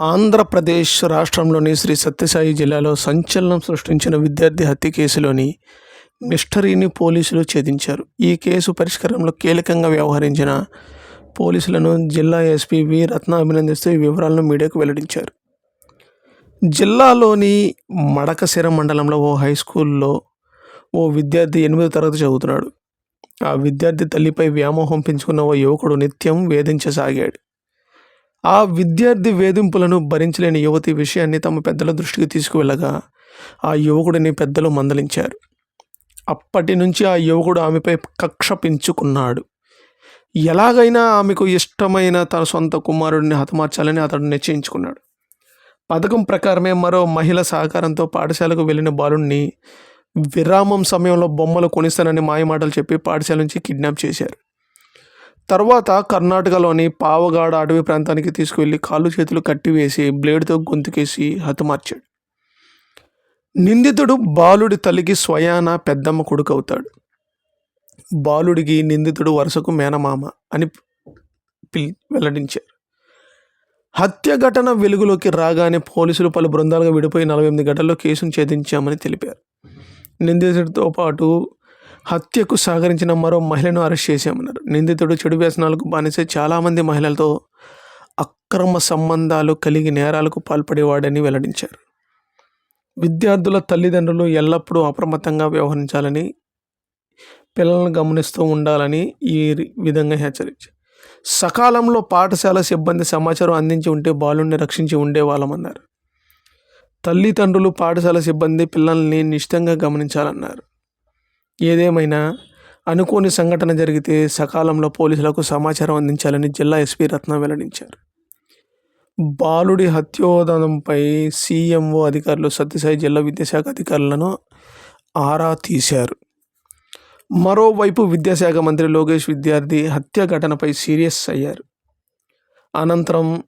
ఆంధ్రప్రదేశ్ రాష్ట్రంలోని శ్రీ సత్యసాయి జిల్లాలో సంచలనం సృష్టించిన విద్యార్థి హత్య కేసులోని మిస్టరీని పోలీసులు ఛేదించారు. ఈ కేసు పరిష్కారంలో కీలకంగా వ్యవహరించిన పోలీసులను జిల్లా ఎస్పీ వి రత్న అభినందిస్తూ ఈ వివరాలను మీడియాకు వెల్లడించారు. జిల్లాలోని మడకశిర మండలంలో ఓ హై స్కూల్లో ఓ విద్యార్థి ఎనిమిదో తరగతి చదువుతున్నాడు. ఆ విద్యార్థి తల్లిపై వ్యామోహం పెంచుకున్న ఓ యువకుడు నిత్యం వేధించసాగాడు. ఆ విద్యార్థి వేధింపులను భరించలేని యువతి విషయాన్ని తమ పెద్దల దృష్టికి తీసుకువెళ్ళగా ఆ యువకుడిని పెద్దలు మందలించారు. అప్పటి నుంచి ఆ యువకుడు ఆమెపై కక్ష పెంచుకున్నాడు. ఎలాగైనా ఆమెకు ఇష్టమైన తన సొంత కుమారుడిని హతమార్చాలని అతడు నిశ్చయించుకున్నాడు. పథకం ప్రకారమే మరో మహిళ సహకారంతో పాఠశాలకు వెళ్ళిన బాలుణ్ణి విరామం సమయంలో బొమ్మలు కొనిస్తానని మాయమాటలు చెప్పి పాఠశాల నుంచి కిడ్నాప్ చేశారు. తర్వాత కర్ణాటకలోని పావగాడ అటవీ ప్రాంతానికి తీసుకువెళ్ళి కాళ్ళు చేతులు కట్టివేసి బ్లేడ్తో గొంతుకేసి హతమార్చాడు. నిందితుడు బాలుడి తల్లికి స్వయాన పెద్దమ్మ కొడుకు అవుతాడు బాలుడికి నిందితుడు వరుసకు మేనమామ అని పిల్ వెల్లడించారు. హత్య ఘటన వెలుగులోకి రాగానే పోలీసులు పలు బృందాలుగా విడిపోయి నలభై ఎనిమిది గంటల్లో కేసును ఛేదించామని తెలిపారు. నిందితుడితో పాటు హత్యకు సహకరించిన మరో మహిళను అరెస్ట్ చేశామన్నారు. నిందితుడు చెడు వ్యసనాలకు బానిసే చాలామంది మహిళలతో అక్రమ సంబంధాలు కలిగి నేరాలకు పాల్పడేవాడని వెల్లడించారు. విద్యార్థుల తల్లిదండ్రులు ఎల్లప్పుడూ అప్రమత్తంగా వ్యవహరించాలని పిల్లలను గమనిస్తూ ఉండాలని ఈ విధంగా హెచ్చరించారు. సకాలంలో పాఠశాల సిబ్బంది సమాచారం అందించి ఉంటే బాలుని రక్షించి ఉండేవాళ్ళమన్నారు. తల్లిదండ్రులు పాఠశాల సిబ్బంది పిల్లల్ని నిశ్చితంగా గమనించాలన్నారు. ఏదేమైనా అనుకోని సంఘటన జరిగితే సకాలంలో పోలీసులకు సమాచారం అందించాలని జిల్లా ఎస్పీ రత్న వెల్లడించారు. బాలుడి హత్యోదంపై సీఎంఓ అధికారులు సత్యసాయి జిల్లా విద్యాశాఖ అధికారులను ఆరా తీశారు. మరోవైపు విద్యాశాఖ మంత్రి లోకేష్ విద్యార్థి హత్య ఘటనపై సీరియస్ అయ్యారు. అనంతరం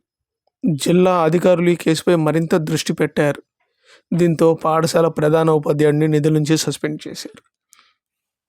జిల్లా అధికారులు ఈ కేసుపై మరింత దృష్టి పెట్టారు. దీంతో పాఠశాల ప్రధాన ఉపాధ్యాయుడిని నిధుల నుంచి సస్పెండ్ చేశారు.